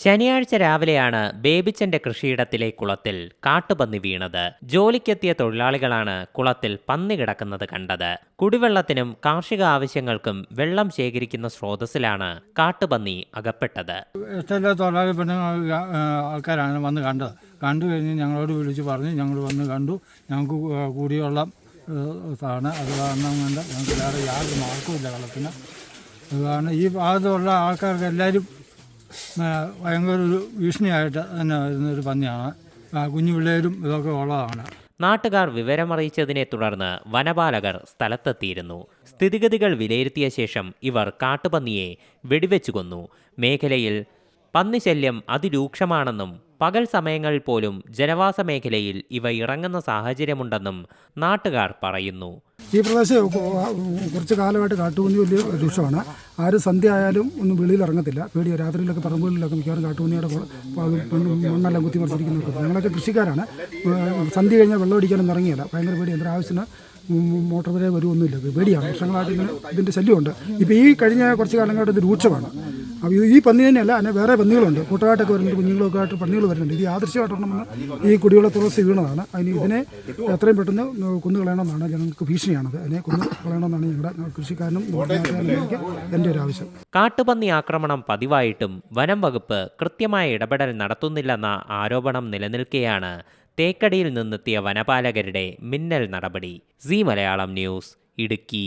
ശനിയാഴ്ച രാവിലെയാണ് ബേബിച്ചന്റെ കൃഷിയിടത്തിലെ കുളത്തിൽ കാട്ടുപന്നി വീണത്. ജോലിക്കെത്തിയ തൊഴിലാളികളാണ് കുളത്തിൽ പന്നി കിടക്കുന്നത് കണ്ടത്. കുടിവെള്ളത്തിനും കാർഷിക ആവശ്യങ്ങൾക്കും വെള്ളം ശേഖരിക്കുന്ന സ്രോതസ്സിലാണ് കാട്ടുപന്നി അകപ്പെട്ടത്. തൊഴിലാളി പെണ്ണുങ്ങൾ ആൾക്കാരാണ് വന്ന് കണ്ടത്. കണ്ടു കഴിഞ്ഞ് ഞങ്ങളോട് വിളിച്ച് പറഞ്ഞു ഞങ്ങൾ വന്ന് കണ്ടു. ഞങ്ങൾക്ക് കുടിവെള്ളം അത് കാരണം കൊണ്ട് ഞങ്ങൾക്ക് വേറെ യാതൊരു മാർക്കുമില്ല വെള്ളത്തിന് അത് കാരണം ഈ ഭാഗത്തുള്ള ആൾക്കാർക്ക് എല്ലാവരും ഭയങ്കര ഭീഷണിയായിട്ട് തന്നെ വരുന്നൊരു പന്നിയാണ്. കുഞ്ഞു പിള്ളേരും ഇതൊക്കെ ഉള്ളതാണ്. നാട്ടുകാർ വിവരമറിയിച്ചതിനെ തുടർന്ന് വനപാലകർ സ്ഥലത്തെത്തിയിരുന്നു. സ്ഥിതിഗതികൾ വിലയിരുത്തിയ ശേഷം ഇവർ കാട്ടുപന്നിയെ വെടിവെച്ചു കൊന്നു. മേഖലയിൽ പന്നിശല്യം അതിരൂക്ഷമാണെന്നും പകൽ സമയങ്ങളിൽ പോലും ജനവാസ മേഖലയിൽ ഇവ ഇറങ്ങുന്ന സാഹചര്യമുണ്ടെന്നും നാട്ടുകാർ പറയുന്നു. ഈ പ്രദേശം കുറച്ച് കാലമായിട്ട് കാട്ടുപന്നി വലിയ രൂക്ഷമാണ്. ആരും സന്ധ്യ ആയാലും ഒന്നും വെളിയിൽ ഇറങ്ങത്തില്ല പേടിയോ രാത്രിയിലൊക്കെ പറമ്പുകളിലൊക്കെ മിക്കവാറും കാട്ടുപന്നിയുടെ കൊ- പാ- മണ്ണ് മണ്ണെല്ലാം കുത്തി മറിച്ചിരിക്കുന്നതൊക്കെ ഞങ്ങളൊക്കെ കൃഷിക്കാരാണ്. സന്ധ്യ കഴിഞ്ഞാൽ വെള്ളം അടിക്കാനൊന്നും ഇറങ്ങിയില്ല. ഭയങ്കര പേടി. എന്തൊരു ആവശ്യത്തിന് മോട്ടോർ വരെ വരുമൊന്നുമില്ല പേടിയാണ്. വർഷങ്ങളായിട്ട് ഇങ്ങനെ ഇതിന്റെ ശല്യമുണ്ട്. ഇപ്പോൾ ഈ കഴിഞ്ഞ കുറച്ച് കാലങ്ങളായിട്ട് ഇത് രൂക്ഷമാണ്. അപ്പോൾ ഈ പന്നി തന്നെയല്ല അതിന് വേറെ പന്നികളുണ്ട്. കൂട്ടമായിട്ടൊക്കെ വരുന്നുണ്ട് കുഞ്ഞുങ്ങളൊക്കെ ആയിട്ട് പന്നികൾ വരുന്നുണ്ട്. ഇത് യാദൃശ്യമായിട്ടൊന്നും ഈ കുടിവെള്ള തുളസി വീണതാണ്. അതിന് ഇതിനെ എത്രയും പെട്ടെന്ന് കുന്നു കളയണമെന്നാണ് ഞങ്ങൾക്ക് ഭീഷണിയാണത്. അതിനെ കുന്നു കളയണമെന്നാണ് ഞങ്ങളുടെ കൃഷിക്കാരനും എന്റെ ഒരു ആവശ്യം. കാട്ടുപന്നി ആക്രമണം പതിവായിട്ടും വനം വകുപ്പ് കൃത്യമായ ഇടപെടൽ നടത്തുന്നില്ലെന്ന ആരോപണം നിലനിൽക്കെയാണ് തേക്കടിയിൽ നിന്നെത്തിയ വനപാലകരുടെ മിന്നൽ നടപടി. C Malayalam news Idukki.